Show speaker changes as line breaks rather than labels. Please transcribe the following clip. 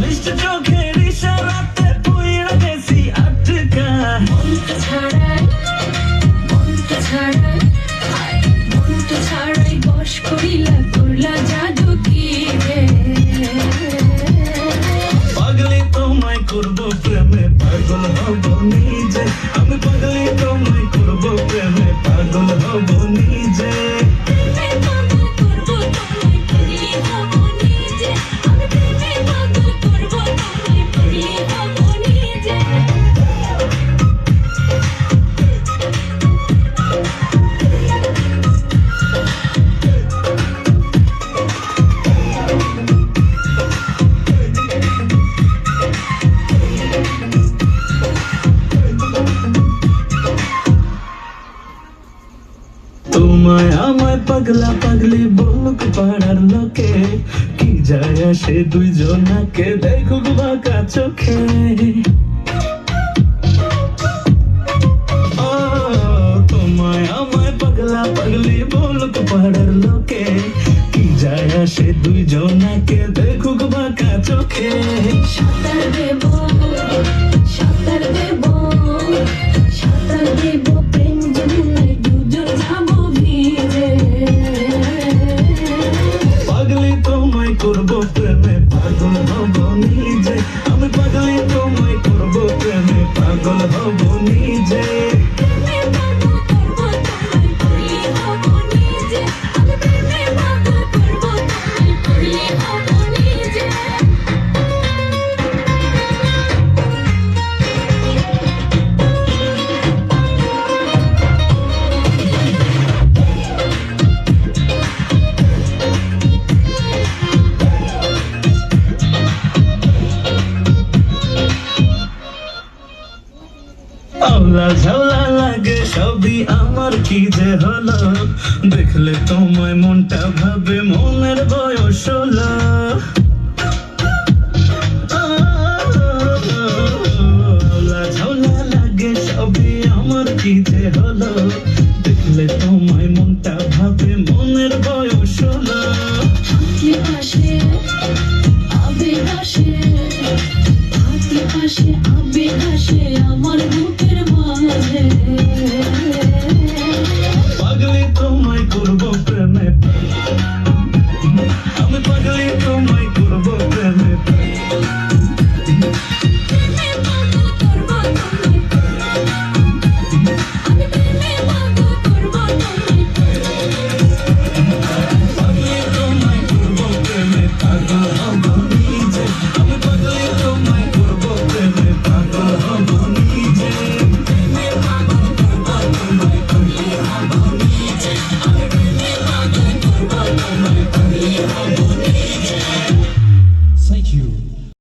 মিষ্টি চোখের ইশারাতে পুইড়া গেছি আটকা
মনটা ছাড়াই মনটা ছাড়াই মনটা ছাড়াই বশ করিলা করলা জাদু কি রে?
পাগলি তোমায় করব প্রেমে পাগল হব নিজে। আমি পাগলি তোমায় করব প্রেমে। পাগলা
পাগলি
বলুক পাড়ার লোকে, কি যায় আসে দুইজনাকে দেখুক বাঁকা চোখে। তোমায় আমায় পাগলা দুইজনাকে দেখুক বাঁকা চোখে।
সাঁতার
আওলা ঝাওলা লাগে, সবই আমার কি যে হলো? দেখলে তোমায় মনটা ভাবে, মনের বয়স হলো। হলো? দেখলে তোমায় মনটা ভাবে, মনের
পাশে আবেগ আসে আমার বুকের মাঝে।
পাগলি তোমায় করব প্রেমে। নিজে আমি